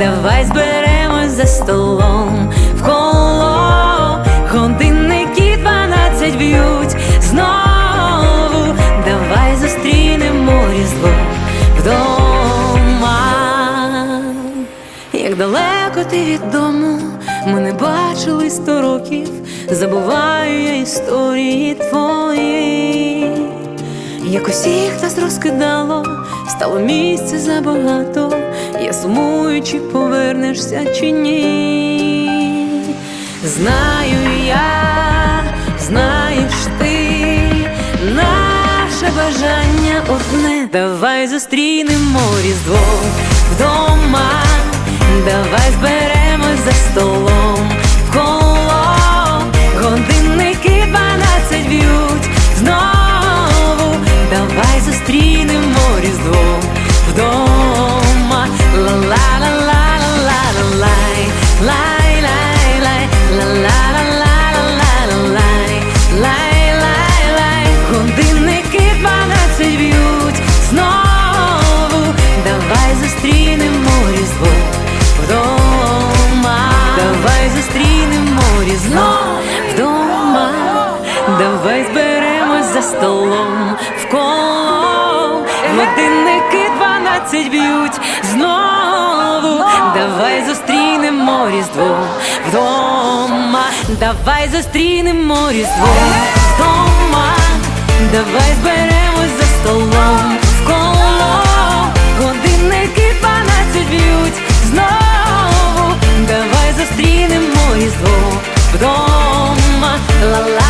давай зберемось за столом в коло, годинники дванадцять б'ють знову, давай зустрінемо різдво вдома. Як далеко ти від дому, ми не бачили сто років, забуваю я історії твої. Як усіх нас розкидало, стало місця забагато. Я сумую, чи повернешся, чи ні. Знаю я, знаєш ти, наше бажання одне. Давай зустрінемо різдво Давай зберемось за столом вколо Годинники дванадцять б'ють знову. Давай зустрінемо різдво вдома. Давай зустрінемо різдво вдома. Давай зберемось за столом в коло, Годинники дванадцять б'ють знову. Давай зустрінемо різдво вдома. ла-ла